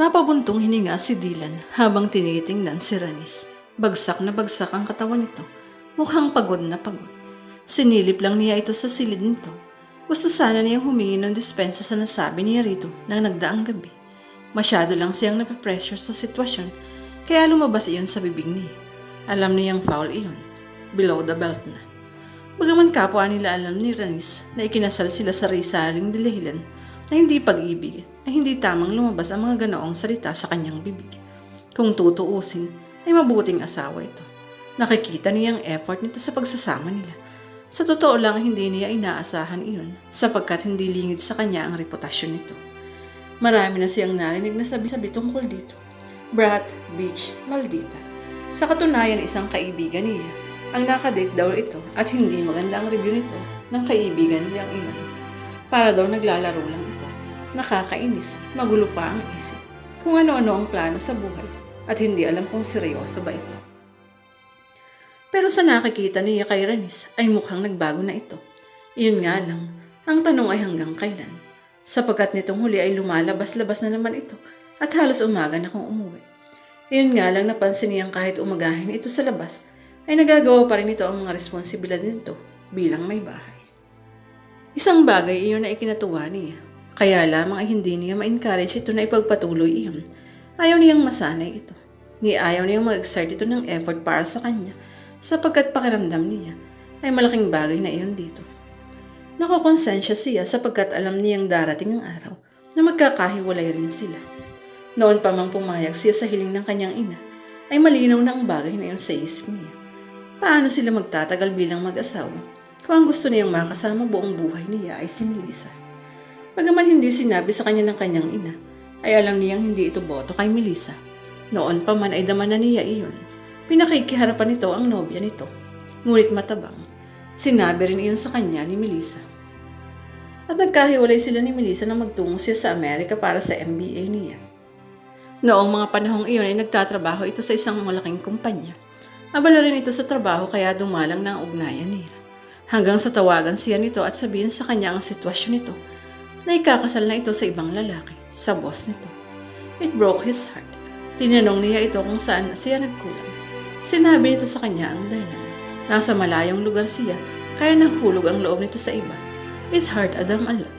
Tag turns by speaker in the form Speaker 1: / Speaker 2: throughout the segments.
Speaker 1: Napabuntong hininga si Dylan habang tinitingnan si Ranis. Bagsak na bagsak ang katawan nito. Mukhang pagod na pagod. Sinilip lang niya ito sa silid nito. Gusto sana niyang humingi ng dispensa sa nasabi niya rito nang nagdaang gabi. Masyado lang siyang napapressure sa sitwasyon kaya lumabas iyon sa bibig niya. Alam niyang foul iyon. Below the belt na. Bagaman kapwa nila alam ni Ranis na ikinasal sila sa risaling dilahilan na hindi pag-ibig ay hindi tamang lumabas ang mga ganoong salita sa kanyang bibig. Kung tutuusin, ay mabuting asawa ito. Nakikita niya ang effort nito sa pagsasama nila. Sa totoo lang, hindi niya inaasahan iyon sapagkat hindi lingid sa kanya ang reputasyon nito. Marami na siyang narinig na sabi-sabi tungkol dito. Brat, bitch, maldita. Sa katunayan, isang kaibigan niya. Ang nakadate daw ito at hindi maganda ang review nito ng kaibigan niyang ilan. Para daw naglalaro lang. Nakakainis, magulo pa ang isip. Kung ano-ano ang plano sa buhay at hindi alam kung seryoso ba ito. Pero sa nakikita niya kay Ranis ay mukhang nagbago na ito. Iyon nga lang, ang tanong ay hanggang kailan. Sapagkat nitong huli ay lumalabas-labas na naman ito at halos umaga na kung umuwi. Iyon nga lang napansin niyang kahit umagahin ito sa labas, ay nagagawa pa rin ito ang mga responsibilidad nito bilang may bahay. Isang bagay iyon na ikinatuwa niya. Kaya lamang ay hindi niya ma-encourage ito na ipagpatuloy iyon. Ayaw niyang masanay ito. Ni ayaw niyang mag-exert ito ng effort para sa kanya sapagkat pakiramdam niya ay malaking bagay na iyon dito. Nakokonsensya siya sapagkat alam niyang darating ang araw na magkakahiwalay rin sila. Noon pa mang pumayag siya sa hiling ng kanyang ina, ay malinaw na ang bagay na iyon sa isip niya. Paano sila magtatagal bilang mag-asawa kung ang gusto niyang makasama buong buhay niya ay si Melissa? Bagaman hindi sinabi sa kanya ng kanyang ina, ay alam niyang hindi ito boto kay Melissa. Noon pa man ay daman na niya iyon. Pinakikiharapan nito ang nobya nito. Ngunit matabang. Sinabi rin iyon sa kanya ni Melissa. At nagkahiwalay sila ni Melissa na magtungo siya sa Amerika para sa MBA niya. Noong mga panahong iyon ay nagtatrabaho ito sa isang malaking kumpanya. Abala rin ito sa trabaho kaya dumalang ang ugnayan niya. Hanggang sa tawagan siya nito at sabihin sa kanya ang sitwasyon nito na ikakasal na ito sa ibang lalaki, sa boss nito. It broke his heart. Tinanong niya ito kung saan siya nagkulang. Sinabi nito sa kanya ang dahilan. Nasa malayong lugar siya, kaya nahulog ang loob nito sa iba. It hurt Adam a lot.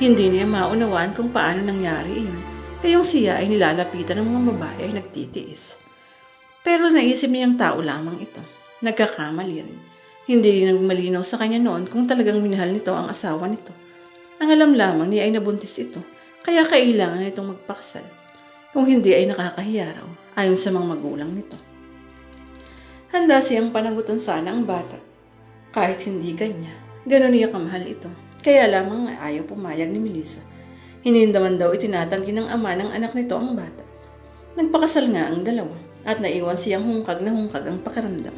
Speaker 1: Hindi niya maunawaan kung paano nangyari iyon, kayong siya ay nilalapitan ng mga babae ay nagtitiis. Pero naisip niyang tao lamang ito. Nagkakamali rin. Hindi nagmalinaw sa kanya noon kung talagang minahal nito ang asawa nito. Ang alam lamang niya ay nabuntis ito, kaya kailangan nitong magpakasal. Kung hindi ay nakakahiya raw, ayon sa mga magulang nito. Handa siyang panagutan sana ang bata. Kahit hindi kanya, ganon niya kamahal ito. Kaya lamang ayaw pumayag ni Melissa. Hinindaman daw itinatanggi ng ama ng anak nito ang bata. Nagpakasal nga ang dalawa at naiwan siyang hungkag na hungkag ang pakiramdam.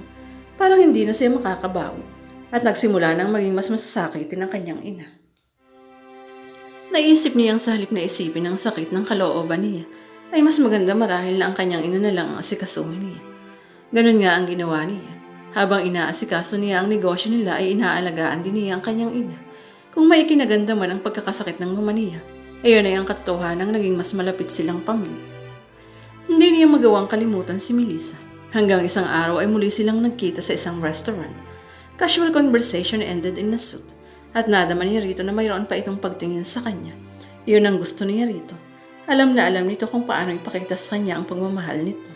Speaker 1: Parang hindi na siya makakabawi at nagsimula nang maging mas masasakitin ang kanyang ina. Naisip niyang sa halip na isipin ang sakit ng kalooban niya, ay mas maganda marahil na ang kanyang ina na lang ang asikasuhin niya. Ganon nga ang ginawa niya. Habang inaasikaso niya ang negosyo nila ay inaalagaan din niya ang kanyang ina. Kung may ikinaganda man ang pagkakasakit ng mama niya, ayon ay ang katotohanan naging mas malapit silang pamilya. Hindi niya magawang kalimutan si Melissa. Hanggang isang araw ay muli silang nagkita sa isang restaurant. Casual conversation ended in a soup. At nadama niya rito na mayroon pa itong pagtingin sa kanya. Iyon ang gusto niya rito. Alam na alam nito kung paano ipakita sa kanya ang pagmamahal nito.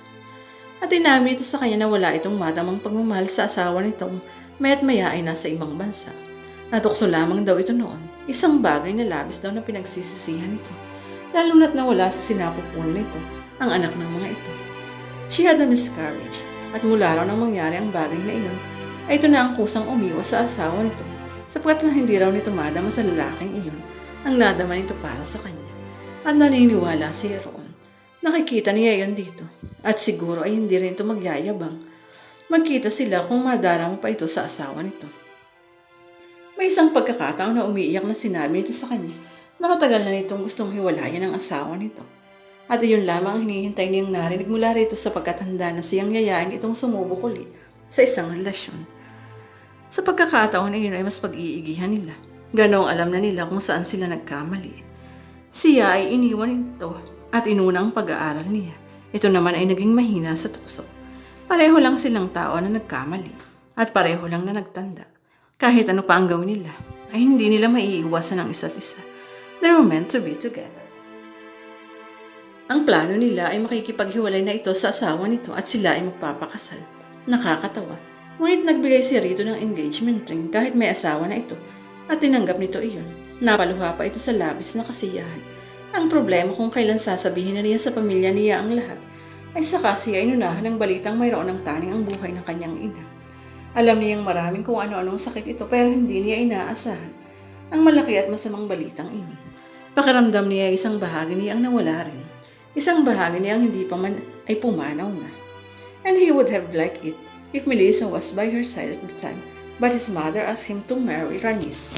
Speaker 1: At inamin ito sa kanya na wala itong madamang pagmamahal sa asawa nitong maya't maya ay nasa ibang bansa. Natukso lamang daw ito noon. Isang bagay na labis daw na pinagsisisihan ito. Lalo na't nawala sa sinapupunan nito ang anak ng mga ito. She had a miscarriage at mula raw nang mangyari ang bagay na iyon ay ito na ang kusang umiwas sa asawa nito sapagkat na hindi raw nito madama sa lalaking iyon ang nadama nito para sa kanya. At naniniwala siya roon. Nakikita niya yon dito at siguro ay hindi rin ito magyayabang. Magkita sila kung madarama pa ito sa asawa nito. May isang pagkakataon na umiiyak na sinabi nito sa kanya na matagal na nitong gustong hiwalayan ang asawa nito. At iyon lamang ang hinihintay niyang narinig mula rito sapagkat handa na siyang yayain itong sumubok uli sa isang relasyon. Sa pagkakataon na iyon ay mas pag-iigihan nila. Ganong alam na nila kung saan sila nagkamali. Siya ay iniwan ito at inuna ang pag-aaral niya. Ito naman ay naging mahina sa tukso. Pareho lang silang tao na nagkamali at pareho lang na nagtanda. Kahit ano pa ang gawin nila, ay hindi nila maiiwasan ang isa't isa. They were meant to be together. Ang plano nila ay makikipaghiwalay na ito sa asawa nito at sila ay magpapakasal. Nakakatawa. Ngunit nagbigay si Rito ng engagement ring kahit may asawa na ito at tinanggap nito iyon. Napaluha pa ito sa labis na kasiyahan. Ang problema kung kailan sasabihin na niya sa pamilya niya ang lahat ay saka siya inunahan ng balitang mayroon ng taning ang buhay ng kanyang ina. Alam niyang maraming kung ano-anong sakit ito pero hindi niya inaasahan ang malaki at masamang balitang iyon. Pakiramdam niya isang bahagi niya ang nawala rin. Isang bahagi niya ang hindi pa man ay pumanaw na. And he would have liked it if Melissa was by her side at the time, but his mother asked him to marry Ranis.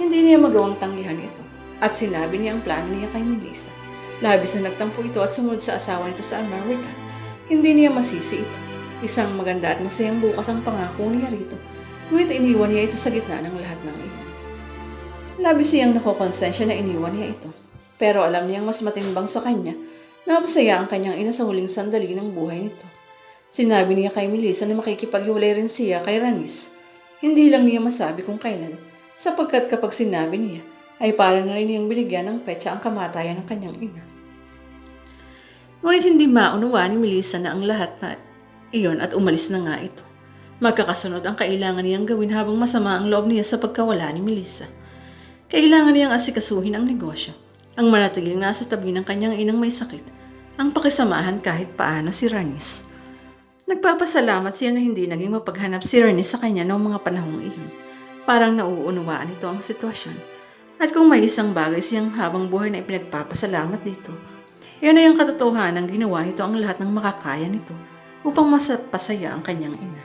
Speaker 1: Hindi niya magawang tanggihan ito at sinabi niya ang plano niya kay Melissa. Labis na nagtampo ito at sumunod sa asawa nito sa Amerika. Hindi niya masisi ito. Isang maganda at masayang bukas ang pangako niya rito. Ngunit iniwan niya ito sa gitna ng lahat ng iyon. Labis siyang nakokonsensya na iniwan niya ito. Pero alam niyang mas matimbang sa kanya na masaya ang kanyang ina sa huling sandali ng buhay nito. Sinabi niya kay Melissa na makikipaghiwalay rin siya kay Ranis. Hindi lang niya masabi kung kailan, sapagkat kapag sinabi niya, ay para na rin niyang binigyan ng petsa ang kamatayan ng kanyang ina. Ngunit hindi maunawa ni Melissa na ang lahat na iyon at umalis na nga ito. Magkakasunod ang kailangan niyang gawin habang masama ang loob niya sa pagkawala ni Melissa. Kailangan niyang asikasuhin ang negosyo, ang manatiling nasa tabi ng kanyang inang may sakit, ang pakisamahan kahit paano si Ranis. Nagpapasalamat siya na hindi naging mapaghanap si Ranis sa kanya noong mga panahong iyon. Parang nauunawaan ito ang sitwasyon. At kung may isang bagay siyang habang buhay na ipinagpapasalamat dito, yun ay ang katotohanan ginawa nito ang lahat ng makakaya nito upang masapasaya ang kanyang ina.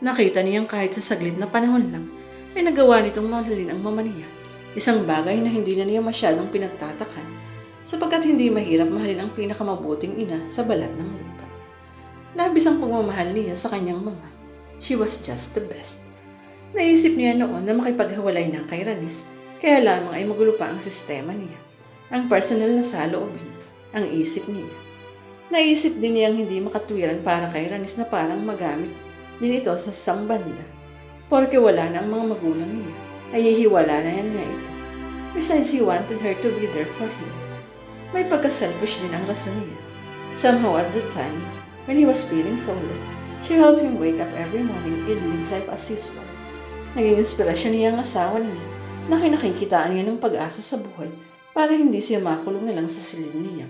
Speaker 1: Nakita niyang kahit sa saglit na panahon lang, ay nagawa nitong mahalin ang mama niya. Isang bagay na hindi na niya masyadong pinagtatakan sapagkat hindi mahirap mahalin ang pinakamabuting ina sa balat ng lupa. Labis ang pagmamahal niya sa kanyang mama. She was just the best. Naisip niya noon na makipaghiwalay na kay Ranis, kaya lamang ay magulo pa ang sistema niya. Ang personal na saloobin, ang isip niya. Naisip din niyang hindi makatwiran para kay Ranis na parang magamit din ito sa isang banda. Porque wala na ang mga magulang niya, ay hihiwala na yan na ito. Besides, he wanted her to be there for him. May pagka-selfish din ang rason niya. Somehow at the time, when he was feeling so low, she helped him wake up every morning and live life as usual. Naging inspirasyon niya ang asawa niya na kinakikitaan niya ng pag-asa sa buhay para hindi siya makulong na lang sa silid niya.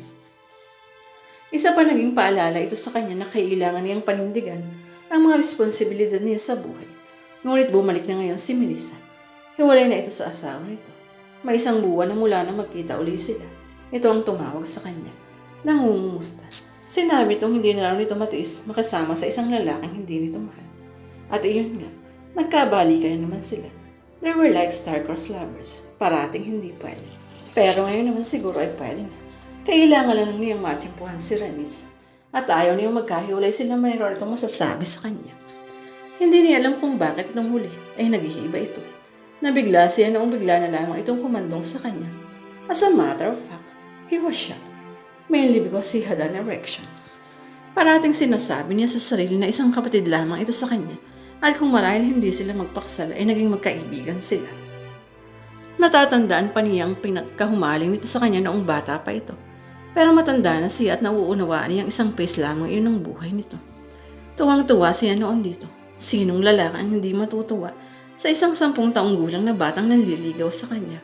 Speaker 1: Isa pa naging paalala ito sa kanya na kailangan niyang panindigan ang mga responsibilidad niya sa buhay. Ngunit bumalik na ngayon si Melissa. Hiwalay na ito sa asawa nito. May isang buwan na mula na magkita uli sila. Ito ang tumawag sa kanya. Nangungumusta. Sinabi itong hindi na raw nito matiis makasama sa isang lalaking hindi nito mahal. At iyon nga, nagkabalikan na naman sila. They were like star-crossed lovers. Parating hindi pwede. Pero ngayon naman siguro ay pwede na. Kailangan lang niyang matiyempuhan si Ranis. At ayaw niyang magkahiwalay sila mayroon itong masasabi sa kanya. Hindi niya alam kung bakit nung huli ay naghihiba ito. Nabigla siya noong bigla na lamang itong kumandong sa kanya. As a matter of fact, he was shocked. Mainly because he had an erection. Parating sinasabi niya sa sarili na isang kapatid lamang ito sa kanya at kung marahil hindi sila magpaksal ay naging magkaibigan sila. Natatandaan pa niya ang pinagkahumaling nito sa kanya noong bata pa ito. Pero matanda na siya at nauunawaan niyang isang face lamang iyon ng buhay nito. Tuwang-tuwa siya noon dito. Sinong lalaki ang hindi matutuwa sa isang sampung taong gulang na batang nanliligaw sa kanya?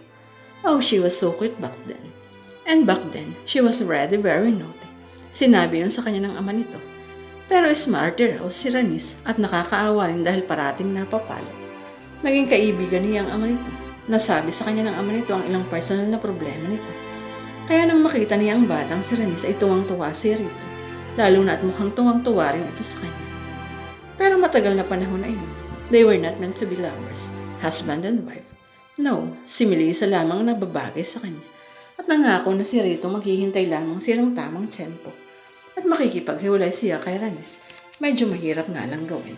Speaker 1: Oh, she was so cute back then. And back then, she was already very naughty. Sinabi yun sa kanya ng ama nito. Pero smarter raw si Ranis at nakakaawa rin dahil parating napapalo. Naging kaibigan niya ang ama nito. Nasabi sa kanya ng ama nito ang ilang personal na problema nito. Kaya nang makita niya ang batang si Ranis ay tuwang-tuwa si Rito. Lalo na at mukhang tuwang-tuwa rin ito sa kanya. Pero matagal na panahon na iyon. They were not meant to be lovers, husband and wife. No, si Melissa lamang ang nababagay sa kanya. At nangako na si Rito maghihintay lamang siya ng tamang tiyempo. At makikipaghiwalay siya kay Ranis. Medyo mahirap nga lang gawin.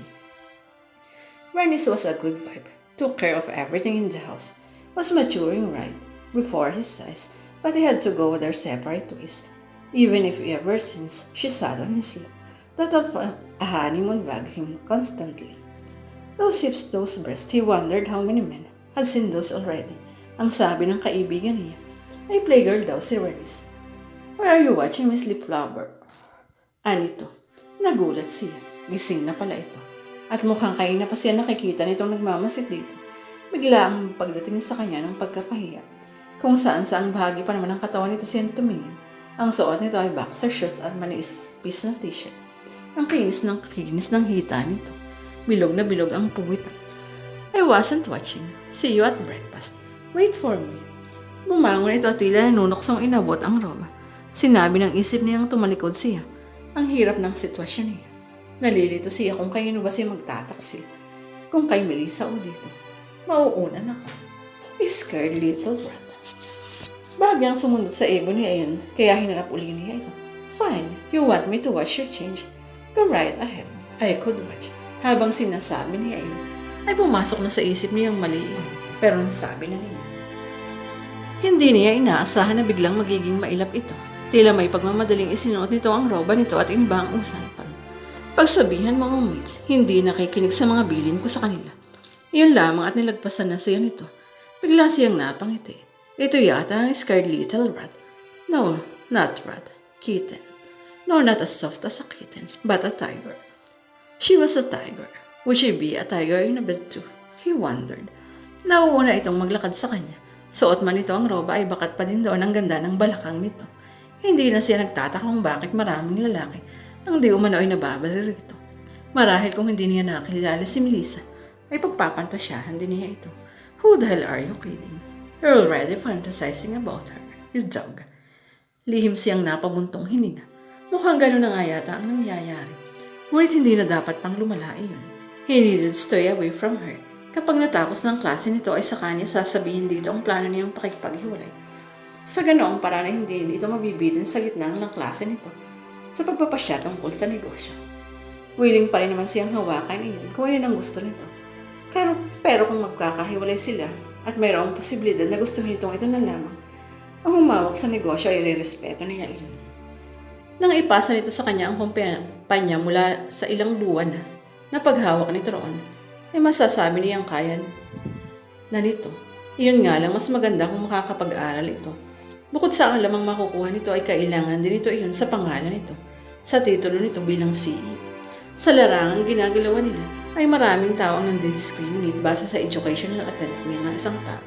Speaker 1: Ranis was a good vibe. Took care of everything in the house. Was maturing right before his eyes. but they had to go their separate ways, even if ever since she sat on his lap. The thought of a honeymoon bugged him constantly. Those hips, those breasts, he wondered how many men had seen those already. Ang sabi ng kaibigan niya, ay playgirl daw si Bernice. Why are you watching Miss Lip Lover? Anito, nagulat siya. Gising na pala ito. At mukhang kayo na pa siya nakikita nitong nagmamasit dito. Bigla ang pagdating sa kanya ng pagkapahiya. Kung saan saang bahagi pa naman ng katawan nito siya tumingin. Ang suot nito ay boxer shorts at maniis piece na t-shirt. Ang kinis ng kinis ng hita nito. Bilog na bilog ang puwit. I wasn't watching. See you at breakfast. Wait for me. Bumangon ito at tila nanunoksong inabot ang roba. Sinabi ng isip niyang tumalikod siya. Ang hirap ng sitwasyon niya. Nalilito siya kung kayo ba siya magtataksil. Kung kay Melissa o dito. Mauunan ako. Scared little brat. Bagyang sumunod sa ego niya yun, kaya hinarap uli niya ito. Fine, you want me to watch your change? Go right ahead. I could watch. Habang sinasabi niya yun, ay pumasok na sa isip niya ang mali yun. Pero nasabi na niya. Hindi niya inaasahan na biglang magiging mailap ito. Tila may pagmamadaling isinuot nito ang roba nito at iba ang usapan. Pagsabihan mga mates, hindi nakikinig sa mga bilin ko sa kanila. Iyon lamang at nilagpasan na siya nito. Bigla siyang napangiti. Ito yata ang scared little rat. No, not rat. Kitten. No, not as soft as a kitten, but a tiger. She was a tiger. Would she be a tiger in a bed too? He wondered. Nauuna itong maglakad sa kanya. Suot man ito ang roba ay bakat pa din doon ang ganda ng balakang nito. Hindi na siya nagtataka kung bakit maraming lalaki ang di umano ay nababali rito. Marahil kung hindi niya nakilala si Melissa, ay pagpapantasyahan din niya ito. Who the hell are you kidding? You're already fantasizing about her, you dog. Lihim siyang napabuntong hininga. Mukhang gano'n na nga yata ang nangyayari. Ngunit hindi na dapat pang lumala iyon. He needed to stay away from her. Kapag natapos ng klase nito ay sa kanya sasabihin dito ang plano niyang pakipaghiwalay. Sa ganoong paraan ay hindi ito mabibitin sa gitna ng klase nito sa pagpapasya tungkol sa negosyo. Willing pa rin naman siyang hawakan iyon kung yun ang gusto nito. Pero, pero kung magkakahiwalay sila at mayroong posibilidad na gusto nitong ito na lamang, ang humawak sa negosyo ay irerespeto niya iyon. Nang ipasa nito sa kanya ang kumpanya mula sa ilang buwan na, na paghawak nito roon, ay masasabi niyang kaya na. Iyon nga lang, mas maganda kung makakapag-aral ito. Bukod sa alamang makukuha nito ay kailangan din ito iyon sa pangalan nito, sa titulo nito bilang CEO. Sa larangang ginagalawa nila ay maraming tao ang nandidiscriminate base sa educational attainment ng isang tao.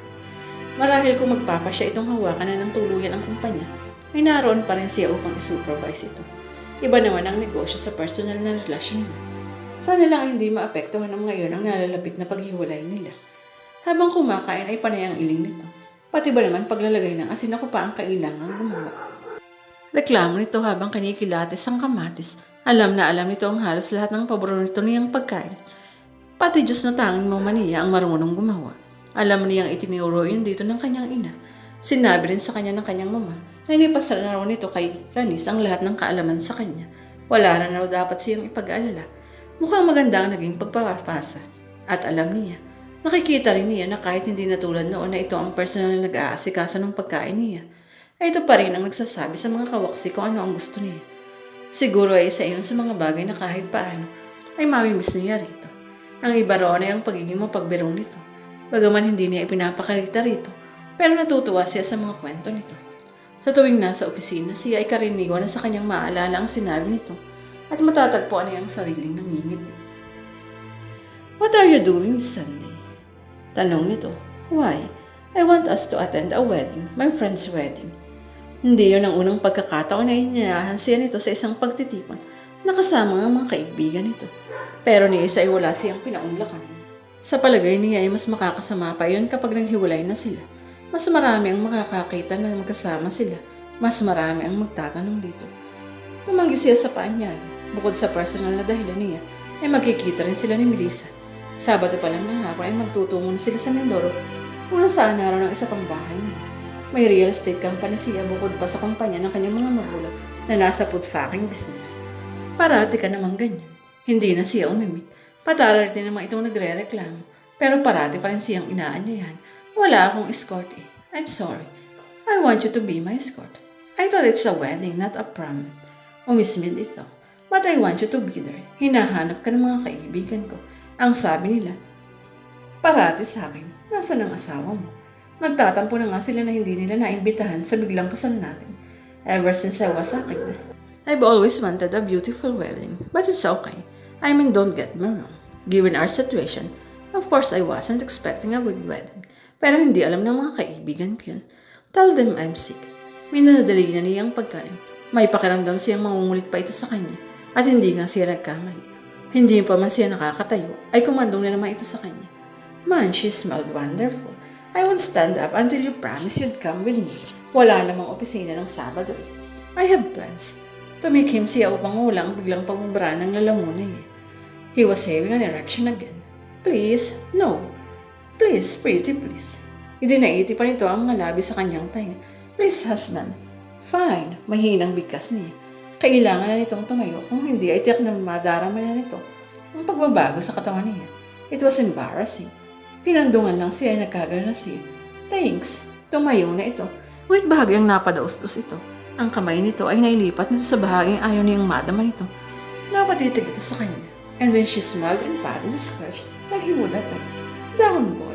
Speaker 1: Marahil kung magpapasya itong hawakan na ng tuluyan ang kumpanya, ay naroon pa rin siya upang isupervise ito. Iba naman ang negosyo sa personal na relasyon nila. Sana lang hindi maapektuhan ng ngayon ang nalalapit na paghiwalay nila. Habang kumakain ay panay ang iling nito. Pati ba naman paglalagay ng asin ako pa ang kailangan gumawa. Reklamo nito habang kinikilatis ang kamatis. Alam na alam nito ang halos lahat ng paboro nito niyang pagkain. Pati Diyos na tanging mo maniya ang marunong gumawa. Alam niyang itinuro yun dito ng kanyang ina. Sinabi rin sa kanya ng kanyang mama na inipasara na raw nito kay Ranis ang lahat ng kaalaman sa kanya. Wala na raw dapat siyang ipag-alala. Mukhang maganda ang naging pagpapasa. At alam niya, nakikita rin niya na kahit hindi na tulad noon na ito ang personal na nag-aasikaso ng pagkain niya, ay ito pa rin ang nagsasabi sa mga kawaksi kung ano ang gusto niya. Siguro ay isa iyon sa mga bagay na kahit paano ay mamimiss niya rito. Ang iba roon ay ang pagiging mapagbiro nito. Bagaman hindi niya ipinapakalita rito, pero natutuwa siya sa mga kwento nito. Sa tuwing nasa opisina, siya ay karaniwan na sa kanyang maalala ang sinabi nito at matatagpuan niya ang sariling nangingiti. What are you doing Sunday? Tanong nito. Why? I want us to attend a wedding, my friend's wedding. Hindi yun ang unang pagkakataon na inyayahan siya nito sa isang pagtitipon na kasama ang mga kaibigan nito. Pero ni isa ay wala siyang pinaunlakan. Sa palagay niya ay mas makakasama pa yun kapag naghiwalay na sila. Mas marami ang makakakita na magkasama sila. Mas marami ang magtatanong dito. Tumanggi siya sa paanyaya. Bukod sa personal na dahilan niya, ay magkikita rin sila ni Melissa. Sabado pa lang ng hapon ay magtutungo na sila sa Mindoro kung nasaan na ng isa pang bahay niya. May real estate company siya bukod pa sa kumpanya ng kanyang mga magulang na nasa food fucking business. Parati ka namang ganyan. Hindi na siya umimik. Patara rin naman itong nagre-reklamo. Pero parati pa rin siyang inaanyayan. Wala akong escort eh. I'm sorry. I want you to be my escort. I thought it's a wedding, not a prom. Umismid ito. But I want you to be there. Hinahanap ka ng mga kaibigan ko. Ang sabi nila, parati sa akin, nasa ng asawa mo. Magtatampo na nga sila na hindi nila naimbitahan sa biglang kasal natin. Ever since I was a kid. I've always wanted a beautiful wedding, but it's okay. I mean, don't get me wrong. Given our situation, of course I wasn't expecting a big wedding. Pero hindi alam ng mga kaibigan ko yun. Tell them I'm sick. Minanadali na niya ang pagkain. May pakiramdam siyang mangungulit pa ito sa kanya at hindi nga siya nagkamali. Hindi pa man siya nakakatayo ay kumandong na naman ito sa kanya. Man, she smelled wonderful. I won't stand up until you promise you'd come with me. Wala namang opisina ng Sabado. I have plans. Tumikim siya upang ulang biglang pagbubra ng lalamunan niya. He was having an erection again. Please, no. Please, pretty please. Idinaiti pa nito ang ngalabi sa kanyang tainga. Please, husband. Fine, mahinang bigkas niya. Kailangan na nitong tumayo kung hindi ay tiyak na madarama na nito ang pagbabago sa katawan niya. It was embarrassing. Pinandungan lang siya ay nagkagano na siya. Thanks, tumayo na ito. Ngunit bahagyang napadaos-dos ito. Ang kamay nito ay nailipat nito sa bahaging ayaw niyang madama nito. Napatitig ito sa kanya. And then she smiled and patted his crotch like he would have been. Down, boy.